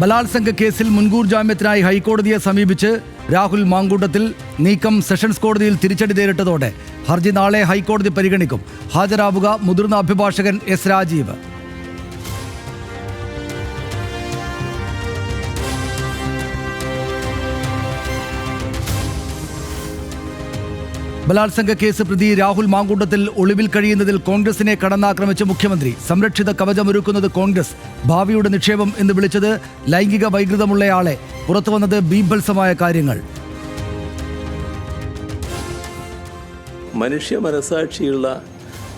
ബലാത്സംഗ കേസിൽ മുൻകൂർ ജാമ്യത്തിനായി ഹൈക്കോടതിയെ സമീപിച്ച് രാഹുൽ മാങ്കൂട്ടത്തിൽ നീക്കം സെഷൻസ് കോടതിയിൽ തിരിച്ചടി നേരിട്ടതോടെ ഹർജി നാളെ ഹൈക്കോടതി പരിഗണിക്കും. ഹാജരാവുക മുതിർന്ന അഭിഭാഷകൻ എസ് രാജീവ്. ബലാത്സംഗ കേസ് പ്രതി രാഹുൽ മാങ്കൂട്ടത്തിൽ ഒളിവിൽ കഴിയുന്നതിൽ കോൺഗ്രസിനെ കടന്നാക്രമിച്ച മുഖ്യമന്ത്രി. സംരക്ഷിത കവചമൊരുക്കുന്നത് കോൺഗ്രസ്. ഭാവിയുടെ നിക്ഷേപം എന്ന് വിളിച്ചത് ലൈംഗിക വൈകൃതമുള്ളയാളെ. പുറത്തുവന്നത് ബീഭത്സമായ കാര്യങ്ങൾ. മനുഷ്യ മനസാക്ഷിയുള്ള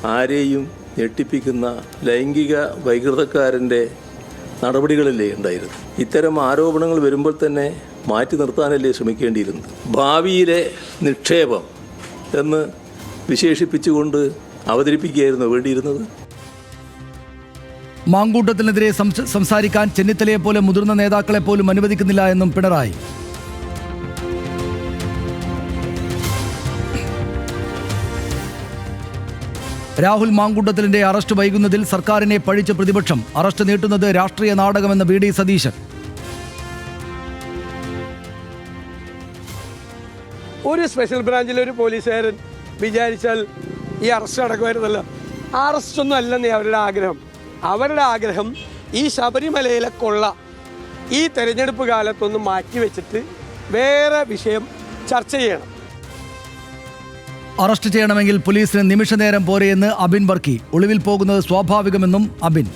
ആരെയും ഞെട്ടിപ്പിക്കുന്ന ലൈംഗിക വൈകൃതക്കാരന്റെ നടപടികളല്ലേ ഉണ്ടായിരുന്നു. ഇത്തരം ആരോപണങ്ങൾ വരുമ്പോൾ തന്നെ മാറ്റി നിർത്താനല്ലേ ശ്രമിക്കേണ്ടിയിരുന്നത്? ഭാവിയിലെ നിക്ഷേപം എന്ന് വിശേഷിപ്പിച്ചുകൊണ്ട് അവതരിപ്പിക്കുകയായിരുന്നു വേണ്ടിയിരുന്നത്. മാങ്കൂട്ടത്തിനെതിരെ സംസാരിക്കാൻ ചെന്നിത്തലയെ പോലെ മുതിർന്ന നേതാക്കളെ പോലും അനുവദിക്കുന്നില്ല എന്നും പിണറായി. രാഹുൽ മാങ്കൂട്ടത്തിലിന്റെ അറസ്റ്റ് വൈകുന്നതിൽ സർക്കാരിനെ പഴിച്ച പ്രതിപക്ഷം അറസ്റ്റ് നീട്ടുന്നത് രാഷ്ട്രീയ നാടകമെന്ന വി ഡി സതീശൻ. ഒരു സ്പെഷ്യൽ ബ്രാഞ്ചിലെ ഒരു പോലീസുകാരൻ വിചാരിച്ചാൽ ഈ അറസ്റ്റ് നടക്കുമായിരുന്നല്ലോ. അറസ്റ്റൊന്നും അല്ലെന്നേ അവരുടെ ആഗ്രഹം. അവരുടെ ആഗ്രഹം ഈ ശബരിമലയിലെ കൊള്ള ഈ തെരഞ്ഞെടുപ്പ് കാലത്തൊന്ന് മാറ്റിവെച്ചിട്ട് വേറെ വിഷയം ചർച്ച ചെയ്യണം. അറസ്റ്റ് ചെയ്യണമെങ്കിൽ പോലീസിന് നിമിഷനേരം പോരെയെന്ന് അബിൻ വർക്കി. ഒളിവിൽ പോകുന്നത് സ്വാഭാവികമെന്നും അബിൻ.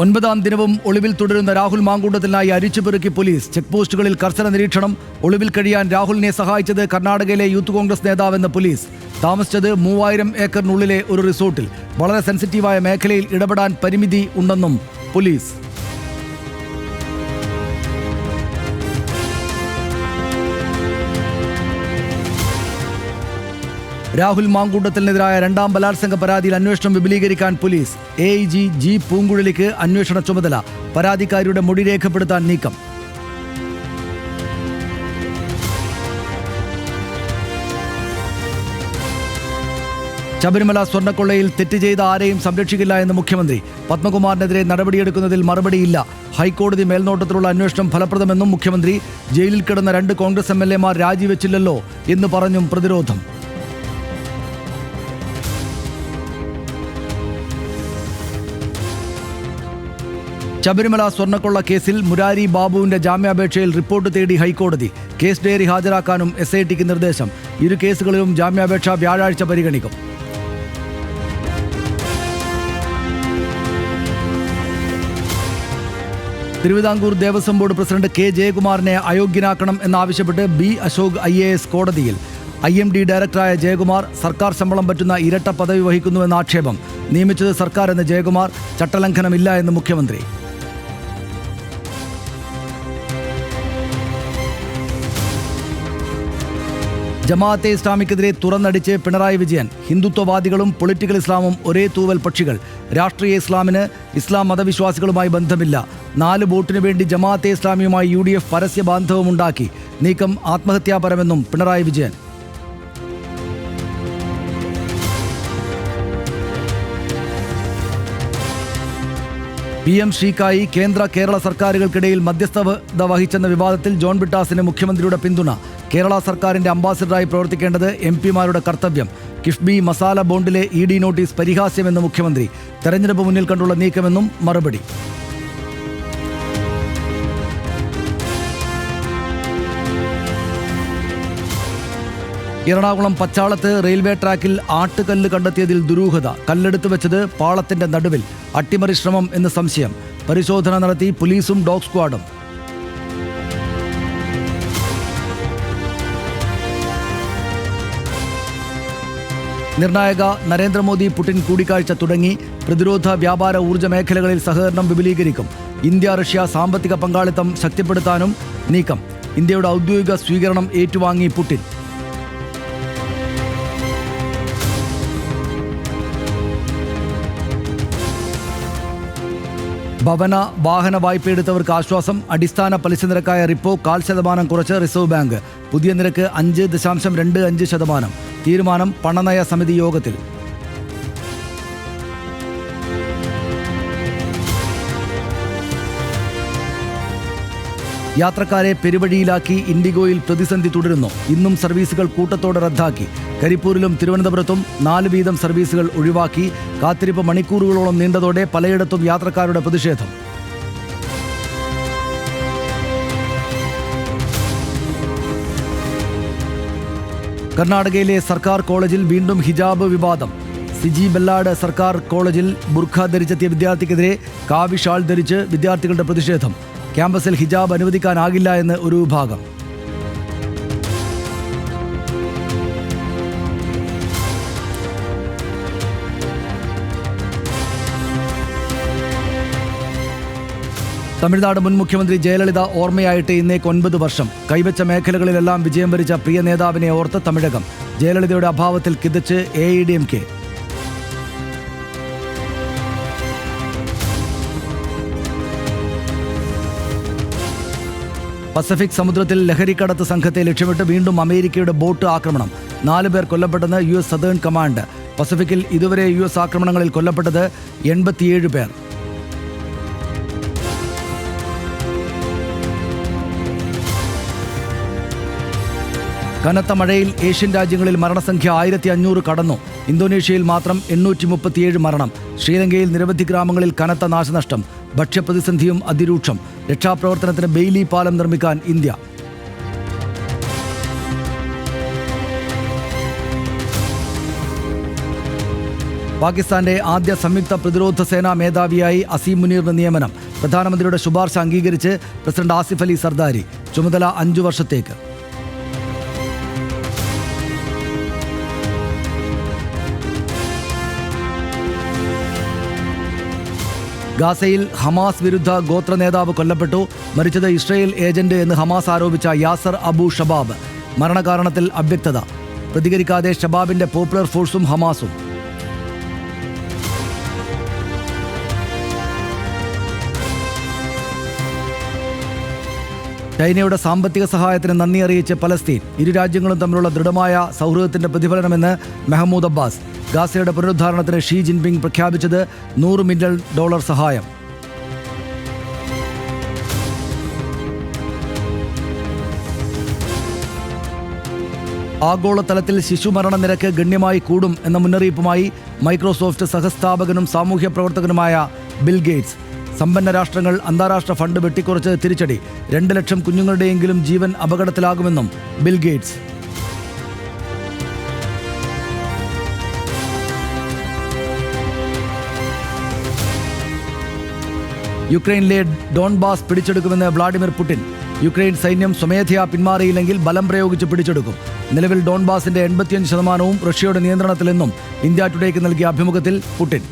ഒൻപതാം ദിനവും ഒളിവിൽ തുടരുന്ന രാഹുൽ മാങ്കൂട്ടത്തിനായി അരിച്ചുപെറുക്കി പോലീസ് ചെക്ക് പോസ്റ്റുകളിൽ കർശന നിരീക്ഷണം. ഒളിവിൽ കഴിയാൻ രാഹുലിനെ സഹായിച്ചത് കർണാടകയിലെ യൂത്ത് കോൺഗ്രസ് നേതാവെന്ന പോലീസ്. താമസിച്ചത് മൂവായിരം ഏക്കറിനുള്ളിലെ ഒരു റിസോർട്ടിൽ. വളരെ സെൻസിറ്റീവായ മേഖലയിൽ ഇടപെടാൻ പരിമിതി ഉണ്ടെന്നും പോലീസ് രാഹുൽ മാങ്കൂട്ടത്തിനെതിരായ രണ്ടാം ബലാത്സംഗ പരാതിയിൽ അന്വേഷണം വിപുലീകരിക്കാൻ പോലീസ്. എ ജി ജി പൂങ്കുഴലിക്ക് അന്വേഷണ ചുമതല. പരാതിക്കാരിയുടെ മൊഴി രേഖപ്പെടുത്താൻ നീക്കം. ശബരിമല സ്വർണക്കൊള്ളയിൽ തെറ്റ് ചെയ്ത ആരെയും സംരക്ഷിക്കില്ല എന്ന് മുഖ്യമന്ത്രി. പത്മകുമാറിനെതിരെ നടപടിയെടുക്കുന്നതിൽ മറുപടിയില്ല. ഹൈക്കോടതി മേൽനോട്ടത്തിലുള്ള അന്വേഷണം ഫലപ്രദമെന്നും മുഖ്യമന്ത്രി. ജയിലിൽ കിടന്ന രണ്ട് കോൺഗ്രസ് എം എൽ എമാർ രാജിവെച്ചില്ലല്ലോ എന്ന് പറഞ്ഞും പ്രതിരോധം. ശബരിമല സ്വർണക്കൊള്ള കേസിൽ മുരാരി ബാബുവിന്റെ ജാമ്യാപേക്ഷയിൽ റിപ്പോർട്ട് തേടി ഹൈക്കോടതി. കേസ് ഡയറി ഹാജരാക്കാനും എസ് ഐ ടിക്ക് നിർദ്ദേശം. ഇരു കേസുകളിലും ജാമ്യാപേക്ഷ വ്യാഴാഴ്ച പരിഗണിക്കും. Thiruvithamkoor Devaswom board president K ജയകുമാറിനെ അയോഗ്യനാക്കണം എന്നാവശ്യപ്പെട്ട് B Ashok I A S കോടതിയിൽ. ഐ എം ഡി ഡയറക്ടറായ ജയകുമാർ സർക്കാർ ശമ്പളം പറ്റുന്ന ഇരട്ട പദവി വഹിക്കുന്നുവെന്ന ആക്ഷേപം. നിയമിച്ചത് സർക്കാർ എന്ന് ജയകുമാർ ചട്ടലംഘനമില്ല എന്ന് മുഖ്യമന്ത്രി. ജമാഅത്തെ ഇസ്ലാമിക്കെതിരെ തുറന്നടിച്ച് പിണറായി വിജയൻ ഹിന്ദുത്വവാദികളും പൊളിറ്റിക്കൽ ഇസ്ലാമും ഒരേ തൂവൽ പക്ഷികൾ. രാഷ്ട്രീയ ഇസ്ലാമിന് ഇസ്ലാം മതവിശ്വാസികളുമായി ബന്ധമില്ല. നാല് വോട്ടിനു വേണ്ടി ജമാഅത്തെ ഇസ്ലാമിയുമായി യു ഡി എഫ് പരസ്യ ബാന്ധവമുണ്ടാക്കി നീക്കം ആത്മഹത്യാപരമെന്നും പിണറായി വിജയൻ. പി എം ഷീക്കായി കേന്ദ്ര കേരള സർക്കാരുകൾക്കിടയിൽ മധ്യസ്ഥത വഹിച്ചെന്ന വിവാദത്തിൽ ജോൺ ബിട്ടാസിന് മുഖ്യമന്ത്രിയുടെ പിന്തുണ. കേരള സർക്കാരിന്റെ അംബാസിഡറായി പ്രവർത്തിക്കേണ്ടത് എം പിമാരുടെ കർത്തവ്യം. കിഫ്ബി മസാല ബോണ്ടിലെ ഇ ഡി നോട്ടീസ് പരിഹാസ്യമെന്ന് മുഖ്യമന്ത്രി. തെരഞ്ഞെടുപ്പ് മുന്നിൽ കണ്ടുള്ള നീക്കമെന്നും മറുപടി. എറണാകുളം പച്ചാളത്ത് റെയിൽവേ ട്രാക്കിൽ ആട്ടുകല്ല് കണ്ടെത്തിയതിൽ ദുരൂഹത. കല്ലെടുത്തു വെച്ചത് പാളത്തിന്റെ നടുവിൽ. അട്ടിമറി ശ്രമം എന്ന സംശയം. പരിശോധന നടത്തി പോലീസും ഡോഗ് സ്ക്വാഡും. നിർണായക നരേന്ദ്രമോദി പുടിൻ കൂടിക്കാഴ്ച തുടങ്ങി. പ്രതിരോധ വ്യാപാര ഊർജ മേഖലകളിൽ സഹകരണം വിപുലീകരിക്കും. ഇന്ത്യ റഷ്യ സാമ്പത്തിക പങ്കാളിത്തം ശക്തിപ്പെടുത്താനും നീക്കം. ഇന്ത്യയുടെ ഔദ്യോഗിക സ്വീകരണം ഏറ്റുവാങ്ങി പുടിൻ. ഭവന വാഹന വായ്പ എടുത്തവർക്ക് ആശ്വാസം അടിസ്ഥാന പലിശ നിരക്കായ റിപ്പോ കാൽ ശതമാനം കുറച്ച് റിസർവ് ബാങ്ക്. പുതിയ നിരക്ക് അഞ്ച് ദശാംശം രണ്ട് അഞ്ച് ശതമാനം. തീരുമാനം പണനയ സമിതി യോഗത്തിൽ. യാത്രക്കാരെ പെരുവഴിയിലാക്കി ഇൻഡിഗോയിൽ പ്രതിസന്ധി തുടരുന്നു. ഇന്നും സർവീസുകൾ കൂട്ടത്തോടെ റദ്ദാക്കി. കരിപ്പൂരിലും തിരുവനന്തപുരത്തും നാല് വീതം സർവീസുകൾ ഒഴിവാക്കി. കാത്തിരിപ്പ് മണിക്കൂറുകളോളം നീണ്ടതോടെ പലയിടത്തും യാത്രക്കാരുടെ പ്രതിഷേധം. കർണാടകയിലെ സർക്കാർ കോളേജിൽ വീണ്ടും ഹിജാബ് വിവാദം. സിജി ബെല്ലാട് സർക്കാർ കോളേജിൽ ബുർഖ ധരിച്ചെത്തിയ വിദ്യാർത്ഥിക്കെതിരെ കാവിഷാൾ ധരിച്ച് വിദ്യാർത്ഥികളുടെ പ്രതിഷേധം. ക്യാമ്പസിൽ ഹിജാബ് അനുവദിക്കാനാകില്ല എന്ന് ഒരു വിഭാഗം. തമിഴ്നാട് മുൻ മുഖ്യമന്ത്രി ജയലളിത ഓർമ്മയായിട്ട് ഇന്നേക്ക് ഒൻപത് വർഷം. കൈവച്ച മേഖലകളിലെല്ലാം വിജയം വരിച്ച പ്രിയ നേതാവിനെ ഓർത്ത് തമിഴകം. ജയലളിതയുടെ അഭാവത്തിൽ കിതച്ച് A I D M K Pacific സമുദ്രത്തിൽ ലഹരിക്കടത്ത് സംഘത്തെ ലക്ഷ്യമിട്ട് വീണ്ടും അമേരിക്കയുടെ ബോട്ട് ആക്രമണം. നാല് പേർ കൊല്ലപ്പെട്ടെന്ന് യു എസ് സദേൺ കമാൻഡ്. പസഫിക്കിൽ ഇതുവരെ യു എസ് ആക്രമണങ്ങളിൽ കൊല്ലപ്പെട്ടത് എൺപത്തിയേഴ് പേർ. കനത്ത മഴയിൽ ഏഷ്യൻ രാജ്യങ്ങളിൽ മരണസംഖ്യ ആയിരത്തി അഞ്ഞൂറ് കടന്നു. ഇന്തോനേഷ്യയിൽ മാത്രം എണ്ണൂറ്റി മുപ്പത്തിയേഴ് മരണം. ശ്രീലങ്കയിൽ നിരവധി ഗ്രാമങ്ങളിൽ കനത്ത നാശനഷ്ടം. ഭക്ഷ്യപ്രതിസന്ധിയും അതിരൂക്ഷം. രക്ഷാപ്രവർത്തനത്തിന് ബെയിലി പാലം നിർമ്മിക്കാൻ ഇന്ത്യ. പാകിസ്ഥാന്റെ ആദ്യ സംയുക്ത പ്രതിരോധ സേനാ മേധാവിയായി അസീം മുനീറിന്റെ നിയമനം. പ്രധാനമന്ത്രിയുടെ ശുപാർശ അംഗീകരിച്ച് പ്രസിഡന്റ് ആസിഫ് അലി സർദാരി. ചുമതല അഞ്ചു വർഷത്തേക്ക്. ഗാസയിൽ ഹമാസ് വിരുദ്ധ ഗോത്ര നേതാവ് കൊല്ലപ്പെട്ടു. മരിച്ചത് ഇസ്രയേൽ ഏജന്റ് എന്ന് ഹമാസ് ആരോപിച്ച യാസർ അബു ഷബാബ്. മരണകാരണത്തിൽ അവ്യക്തത. പ്രതികരിക്കാതെ ഷബാബിന്റെ പോപ്പുലർ ഫോഴ്സും ഹമാസും. ചൈനയുടെ സാമ്പത്തിക സഹായത്തിന് നന്ദി അറിയിച്ച് പലസ്തീൻ ഇരു രാജ്യങ്ങളും തമ്മിലുള്ള ദൃഢമായ സൗഹൃദത്തിന്റെ പ്രതിഫലനമെന്ന് മെഹമ്മൂദ് അബ്ബാസ്. ഗാസയുടെ പുനരുദ്ധാരണത്തിന് ഷീ ജിൻപിങ് പ്രഖ്യാപിച്ചത് നൂറ് മില്യൺ ഡോളർ സഹായം. ആഗോളതലത്തിൽ ശിശുമരണ നിരക്ക് ഗണ്യമായി കൂടും എന്ന മുന്നറിയിപ്പുമായി മൈക്രോസോഫ്റ്റ് സഹസ്ഥാപകനും സാമൂഹ്യ പ്രവർത്തകനുമായ ബിൽ ഗേറ്റ്സ്. സമ്പന്ന രാഷ്ട്രങ്ങൾ അന്താരാഷ്ട്ര ഫണ്ട് വെട്ടിക്കുറച്ച് തിരിച്ചടി. രണ്ട് ലക്ഷം കുഞ്ഞുങ്ങളുടെയെങ്കിലും ജീവൻ അപകടത്തിലാകുമെന്നും ബിൽ ഗേറ്റ്സ്. യുക്രൈനിലെ ഡോൺബാസ് പിടിച്ചെടുക്കുമെന്ന് വ്ളാഡിമിർ പുടിൻ. യുക്രൈൻ സൈന്യം സ്വമേധയാ പിന്മാറിയില്ലെങ്കിൽ ബലം പ്രയോഗിച്ച് പിടിച്ചെടുക്കും. നിലവിൽ ഡോൺബാസിന്റെ എൺപത്തിയഞ്ച് ശതമാനവും റഷ്യയുടെ നിയന്ത്രണത്തിലെന്നും ഇന്ത്യ ടുഡേക്ക് നൽകിയ അഭിമുഖത്തിൽ പുടിൻ.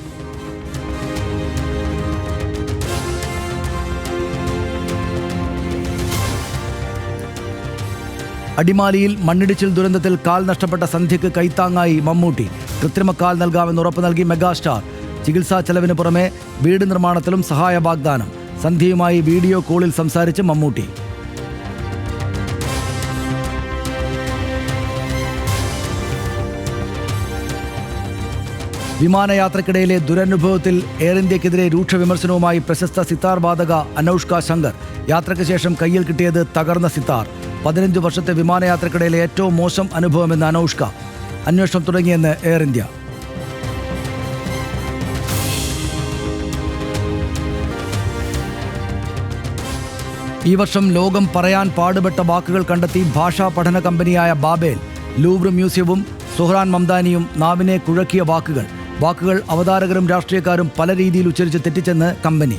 അടിമാലിയിൽ മണ്ണിടിച്ചിൽ ദുരന്തത്തിൽ കാൽ നഷ്ടപ്പെട്ട സന്ധ്യയ്ക്ക് കൈത്താങ്ങായി മമ്മൂട്ടി. കൃത്രിമ കാൽ നൽകാമെന്ന് ഉറപ്പ് നൽകി മെഗാസ്റ്റാർ. ചികിത്സാ ചെലവിന് പുറമെ വീട് നിർമ്മാണത്തിലും സഹായ വാഗ്ദാനം. സന്ധ്യയുമായി വീഡിയോ കോളിൽ സംസാരിച്ച് മമ്മൂട്ടി. വിമാനയാത്രക്കിടയിലെ ദുരനുഭവത്തിൽ എയർ ഇന്ത്യക്കെതിരെ രൂക്ഷ വിമർശനവുമായി പ്രശസ്ത സിത്താർ വാദക അനൌഷ്ക ശങ്കർ. യാത്രയ്ക്ക് ശേഷം കയ്യിൽ കിട്ടിയത് തകർന്ന സിത്താർ. പതിനഞ്ച് വർഷത്തെ വിമാനയാത്രക്കിടയിലെ ഏറ്റവും മോശം അനുഭവമെന്ന് അനൗഷ്ക. അന്വേഷണം തുടങ്ങിയെന്ന് എയർ ഇന്ത്യ. ഈ വർഷം ലോകം പറയാൻ പാടുപെട്ട വാക്കുകൾ കണ്ടെത്തി ഭാഷാ പഠന കമ്പനിയായ ബാബേൽ ലൂബ്ര മ്യൂസിയവും സുഹ്റാൻ മംദാനിയും നാവിനെ കുഴക്കിയ വാക്കുകൾ. വാക്കുകൾ അവതാരകരും രാഷ്ട്രീയക്കാരും പല രീതിയിൽ ഉച്ചരിച്ച് തെറ്റിച്ചെന്ന് കമ്പനി.